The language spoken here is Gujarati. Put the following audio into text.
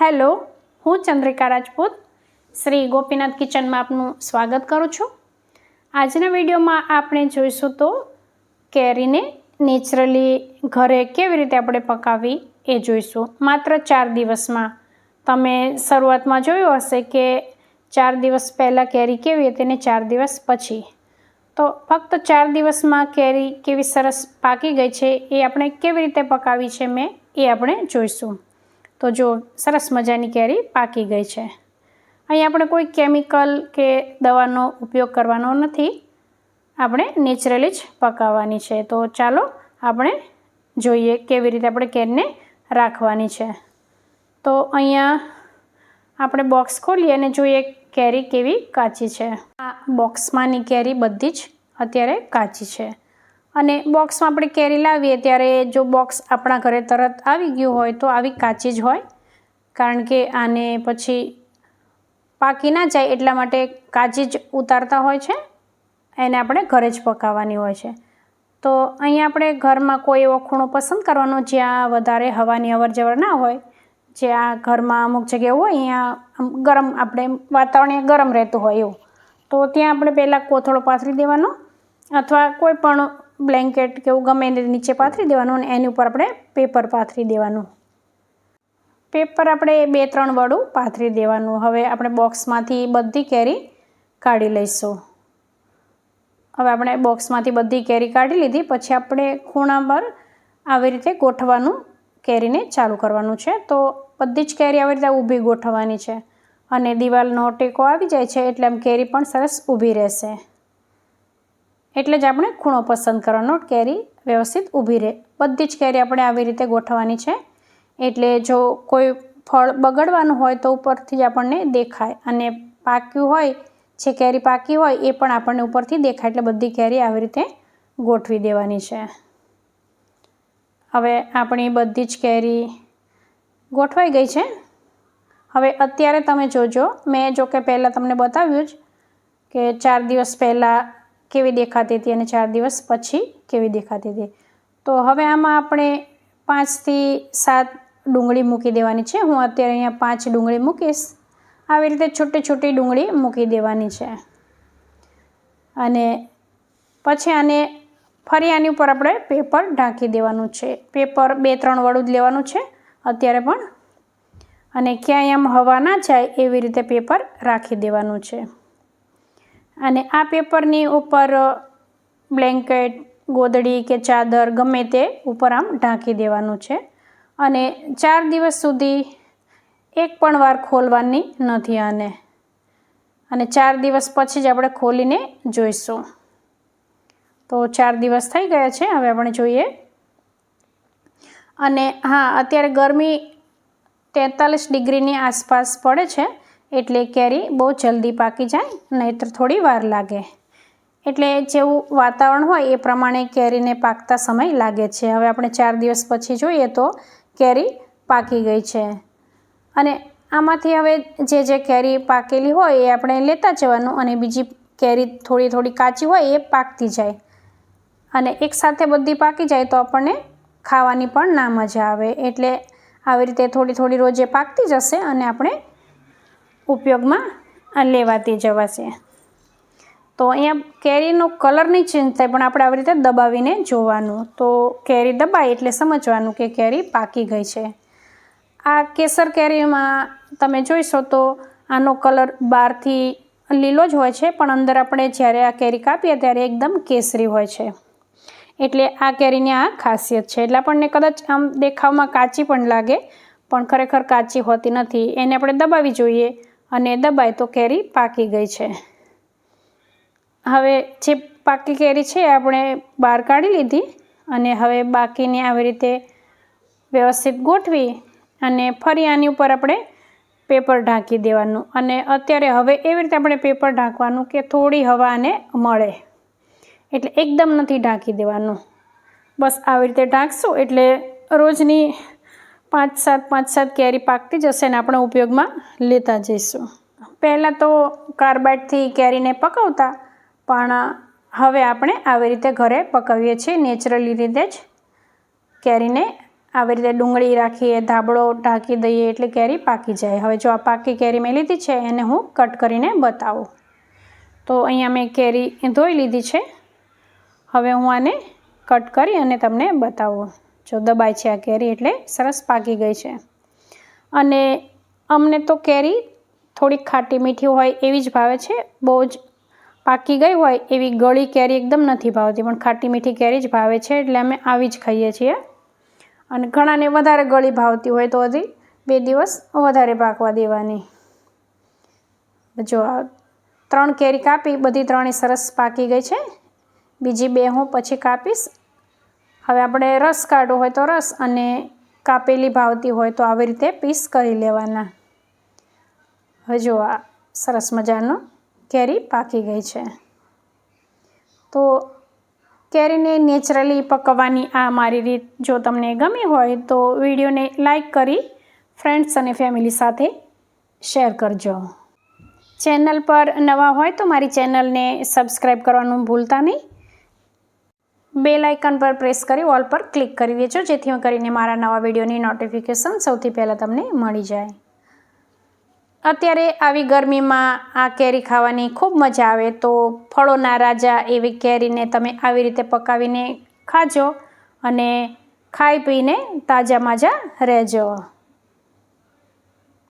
હેલો, હું ચંદ્રિકા રાજપૂત. શ્રી ગોપીનાથ કિચનમાં આપનું સ્વાગત કરું છું. આજના વિડીયોમાં આપણે જોઈશું તો કેરીને નેચરલી ઘરે કેવી રીતે આપણે પકાવવી એ જોઈશું. માત્ર ચાર દિવસમાં. તમે શરૂઆતમાં જોયું હશે કે ચાર દિવસ પહેલાં કેરી કેવી હતી ને ચાર દિવસ પછી. તો ફક્ત ચાર દિવસમાં કેરી કેવી સરસ પાકી ગઈ છે એ આપણે કેવી રીતે પકાવી છે મેં એ આપણે જોઈશું. તો જો સરસ મજાની કેરી પાકી ગઈ છે. અહીં આપણે કોઈ કેમિકલ કે દવાનો ઉપયોગ કરવાનો નથી. આપણે નેચરલી જ પકાવવાની છે. તો ચાલો આપણે જોઈએ કેવી રીતે આપણે કેરીને રાખવાની છે. તો અહીંયા આપણે બોક્સ ખોલીએ અને જોઈએ કેરી કેવી કાચી છે. આ બોક્સમાંની કેરી બધી જ અત્યારે કાચી છે. અને બોક્સમાં આપણે કેરી લાવીએ ત્યારે જો બોક્સ આપણા ઘરે તરત આવી ગયું હોય તો આવી કાચી જ હોય. કારણ કે આને પછી પાકી ના જાય એટલા માટે કાચી જ ઉતારતા હોય છે. એને આપણે ઘરે જ પકાવવાની હોય છે. તો અહીંયા આપણે ઘરમાં કોઈ એવો ખૂણો પસંદ કરવાનો જ્યાં વધારે હવાની અવર જવર ના હોય. જ્યાં ઘરમાં અમુક જગ્યાએ હોય અહીંયા ગરમ આપણે વાતાવરણ ગરમ રહેતું હોય એવું. તો ત્યાં આપણે પહેલાં કોથળો પાથરી દેવાનો અથવા કોઈ પણ બ્લેન્કેટ કે એવું ગમે એને નીચે પાથરી દેવાનું અને એની ઉપર આપણે પેપર પાથરી દેવાનું. પેપર આપણે બે, ત્રણ વડું પાથરી દેવાનું. હવે આપણે બોક્સમાંથી બધી કેરી કાઢી લઈશું. હવે આપણે બોક્સમાંથી બધી કેરી કાઢી લીધી. પછી આપણે ખૂણા પર આવી રીતે ગોઠવાનું કેરીને ચાલુ કરવાનું છે. તો બધી જ કેરી આવી રીતે ઊભી ગોઠવવાની છે. અને દિવાલનો ટેકો આવી જાય છે એટલે આમ કેરી પણ સરસ ઊભી રહેશે. એટલે જ આપણે ખૂણો પસંદ કરવાનો, કેરી વ્યવસ્થિત ઊભી રહે. બધી જ કેરી આપણે આવી રીતે ગોઠવવાની છે. એટલે જો કોઈ ફળ બગડવાનું હોય તો ઉપરથી જ આપણને દેખાય. અને પાક્યું હોય, જે કેરી પાકી હોય, એ પણ આપણને ઉપરથી દેખાય. એટલે બધી કેરી આવી રીતે ગોઠવી દેવાની છે. હવે આપણી બધી જ કેરી ગોઠવાઈ ગઈ છે. હવે અત્યારે તમે જોજો. મેં જો કે પહેલાં તમને બતાવ્યું જ કે ચાર દિવસ પહેલાં કેવી દેખાતી હતી અને ચાર દિવસ પછી કેવી દેખાતી હતી. તો હવે આમાં આપણે પાંચથી સાત ડુંગળી મૂકી દેવાની છે. હું અત્યારે અહીંયા પાંચ ડુંગળી મૂકીશ. આવી રીતે છોટી છોટી ડુંગળી મૂકી દેવાની છે. અને પછી આને ફરી આની ઉપર આપણે પેપર ઢાંકી દેવાનું છે. પેપર બે ત્રણ વડું જ લેવાનું છે અત્યારે પણ. અને ક્યાંય આમ હવા ના જાય એવી રીતે પેપર રાખી દેવાનું છે. અને આ પેપરની ઉપર બ્લેન્કેટ, ગોદડી કે ચાદર ગમે તે ઉપર આમ ઢાંકી દેવાનું છે. અને ચાર દિવસ સુધી એક પણ વાર ખોલવાની નથી આને. અને ચાર દિવસ પછી જ આપણે ખોલીને જોઈશું. તો ચાર દિવસ થઈ ગયા છે, હવે આપણે જોઈએ. અને હા, અત્યારે ગરમી તેતાલીસ ડિગ્રીની આસપાસ પડે છે. એટલે કેરી બહુ જલ્દી પાકી જાય, નહીતર થોડી વાર લાગે. એટલે જેવું વાતાવરણ હોય એ પ્રમાણે કેરીને પાકતા સમય લાગે છે. હવે આપણે ચાર દિવસ પછી જોઈએ તો કેરી પાકી ગઈ છે. અને આમાંથી હવે જે જે કેરી પાકેલી હોય એ આપણે લેતા જવાનું અને બીજી કેરી થોડી થોડી કાચી હોય એ પાકતી જાય. અને એકસાથે બધી પાકી જાય તો આપણને ખાવાની પણ ના મજા આવે. એટલે આવી રીતે થોડી થોડી રોજે પાકતી જશે અને આપણે ઉપયોગમાં લેવાતી જવાશે. તો અહીંયા કેરીનો કલર નહીં ચેન્જ થાય, પણ આપણે આવી રીતે દબાવીને જોવાનું. તો કેરી દબાય એટલે સમજવાનું કે કેરી પાકી ગઈ છે. આ કેસર કેરીમાં તમે જોઈશો તો આનો કલર બહારથી લીલો જ હોય છે, પણ અંદર આપણે જ્યારે આ કેરી કાપીએ ત્યારે એકદમ કેસરી હોય છે. એટલે આ કેરીની આ ખાસિયત છે. એટલે આપણને કદાચ આમ દેખાવમાં કાચી પણ લાગે, પણ ખરેખર કાચી હોતી નથી. એને આપણે દબાવી જોઈએ. અને દબાય તો કેરી પાકી ગઈ છે. હવે જે પાકી કેરી છે આપણે બહાર કાઢી લીધી અને હવે બાકીને આવી રીતે વ્યવસ્થિત ગોઠવી અને ફરી આની ઉપર આપણે પેપર ઢાંકી દેવાનું. અને અત્યારે હવે એવી રીતે આપણે પેપર ઢાંકવાનું કે થોડી હવા આને મળે. એટલે એકદમ નથી ઢાંકી દેવાનું. બસ આવી રીતે ઢાંકશું એટલે રોજની પાંચ સાત પાંચ સાત કેરી પાકતી જશે ને આપણે ઉપયોગમાં લેતા જઈશું. પહેલાં તો કાર્બાઇડથી કેરીને પકવતા, પણ હવે આપણે આવી રીતે ઘરે પકવીએ છીએ, નેચરલી રીતે જ કેરીને. આવી રીતે ડુંગળી રાખીએ, ધાબળો ઢાંકી દઈએ, એટલે કેરી પાકી જાય. હવે જો આ પાકી કેરી મેં લીધી છે, એને હું કટ કરીને બતાવું. તો અહીંયા મેં કેરી ધોઈ લીધી છે. હવે હું આને કટ કરી અને તમને બતાવું. જો દબાય છે આ કેરી એટલે સરસ પાકી ગઈ છે. અને અમને તો કેરી થોડીક ખાટી મીઠી હોય એવી જ ભાવે છે, બહુ જ પાકી ગઈ હોય એવી ગળી કેરી એકદમ નથી ભાવતી, પણ ખાટી મીઠી કેરી જ ભાવે છે એટલે અમે આવી જ ખાઈએ છીએ. અને ઘણાને વધારે ગળી ભાવતી હોય તો હજી બે દિવસ વધારે પાકવા દેવાની. જો ત્રણ કેરી કાપી, બધી ત્રણેય સરસ પાકી ગઈ છે. બીજી બે હું પછી કાપીશ હવે આપણે રસ કાઢવો હોય તો રસ અને કાપેલી ભાવતી હોય તો આવી રીતે પીસ કરી લેવાના. હવે જો આ સરસ મજાનો કેરી પાકી ગઈ છે. તો કેરીને નેચરલી પકવવાની આ મારી રીત જો તમને ગમી હોય તો વિડીયોને લાઈક કરી ફ્રેન્ડ્સ અને ફેમિલી સાથે શેર કરજો. ચેનલ પર નવા હોય તો મારી ચેનલને સબસ્ક્રાઈબ કરવાનું ભૂલતા નહીં. બેલ આઇકન પર પ્રેસ કરી ઓલ પર ક્લિક કરી દેજો, જેથી કરીને મારા નવા વિડીયોની નોટિફિકેશન સૌથી પહેલાં તમને મળી જાય. અત્યારે આવી ગરમીમાં આ કેરી ખાવાની ખૂબ મજા આવે તો ફળોના રાજા એવી કેરીને તમે આવી રીતે પકાવીને ખાજો અને ખાઈ પીને તાજા માજા રહેજો.